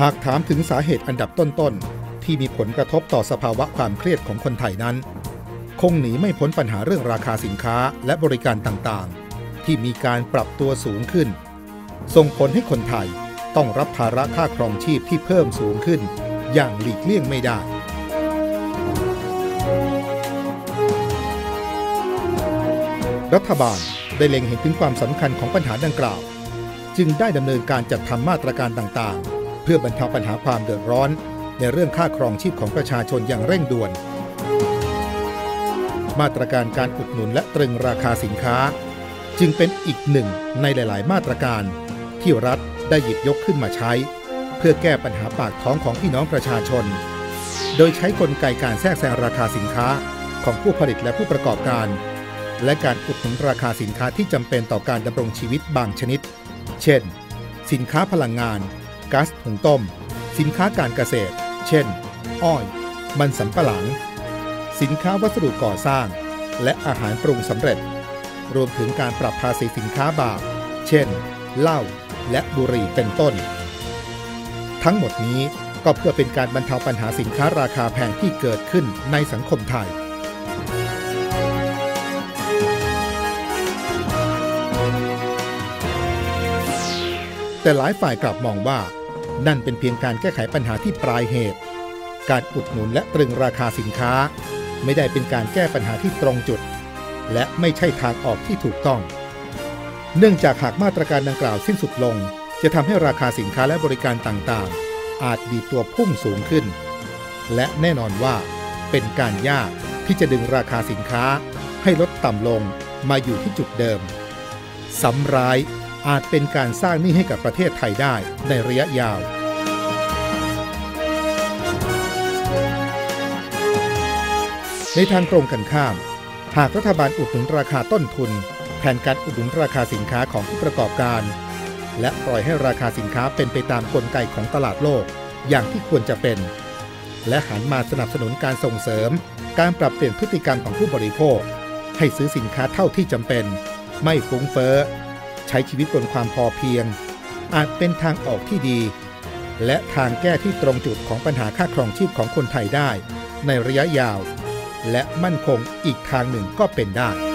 หากถามถึงสาเหตุอันดับต้นๆ ที่มีผลกระทบต่อสภาวะความเครียดของคนไทยนั้น คงหนีไม่พ้นปัญหาเรื่องราคาสินค้าและบริการต่างๆ ที่มีการปรับตัวสูงขึ้น ส่งผลให้คนไทยต้องรับภาระค่าครองชีพที่เพิ่มสูงขึ้น อย่างหลีกเลี่ยงไม่ได้รัฐบาลได้เล็งเห็นถึงความสำคัญของปัญหาดังกล่าว จึงได้ดำเนินการจัดทำมาตรการต่างๆ เพื่อบรรเทาปัญหาความเดือดร้อน ในเรื่องค่าครองชีพของประชาชนอย่างเร่งด่วน มาตรการการอุดหนุนและตรึงราคาสินค้า จึงเป็นอีกหนึ่งในหลาย ๆ มาตรการ ที่รัฐได้หยิบยกขึ้นมาใช้ เพื่อแก้ปัญหาปากท้องของพี่น้องประชาชน โดยใช้กลไกการแทรกแซงราคาสินค้าของผู้ผลิตและผู้ประกอบการ และการอุดหนุนราคาสินค้าที่จำเป็นต่อการดำรงชีวิตบางชนิด เช่น สินค้าพลังงาน ก๊าซหุงต้ม สินค้าการเกษตร เช่น อ้อย มันสำปะหลัง สินค้าวัสดุก่อสร้าง และอาหารปรุงสำเร็จ รวมถึงการปรับภาษีสินค้าบาป เช่น เหล้าและบุหรี่เป็นต้น ทั้งหมดนี้ก็เพื่อเป็นการบรรเทาปัญหาสินค้าราคาแพงที่เกิดขึ้นในสังคมไทย แต่หลายฝ่ายกลับมองว่า นั่นเป็นเพียงการแก้ไขปัญหาที่ปลายเหตุ การอุดหนุนและตรึงราคาสินค้า ไม่ได้เป็นการแก้ปัญหาที่ตรงจุด และไม่ใช่ทางออกที่ถูกต้อง เนื่องจากหากมาตรการดังกล่าวสิ้นสุดลง จะทำให้ราคาสินค้าและบริการต่างๆ อาจดีตัวพุ่งสูงขึ้น และแน่นอนว่าเป็นการยากที่จะดึงราคาสินค้าให้ลดต่ำลงมาอยู่ที่จุดเดิมซ้ำร้าย อาจเป็นการสร้างหนี้ให้กับประเทศไทยได้ในระยะยาว ในทางตรงกันข้าม หากรัฐบาลอุดหนุนราคาต้นทุนแทนการอุดหนุนราคาสินค้าของผู้ประกอบการ และปล่อยให้ราคาสินค้าเป็นไปตามกลไกของตลาดโลกอย่างที่ควรจะเป็น และหันมาสนับสนุนการส่งเสริม การปรับเปลี่ยนพฤติกรรมของผู้บริโภค ให้ซื้อสินค้าเท่าที่จำเป็น ไม่ฟุ้งเฟ้อ ใช้ชีวิตบนความพอเพียง อาจเป็นทางออกที่ดี และทางแก้ที่ตรงจุดของปัญหาค่าครองชีพของคนไทยได้ ในระยะยาว และมั่นคงอีกทางหนึ่งก็เป็นได้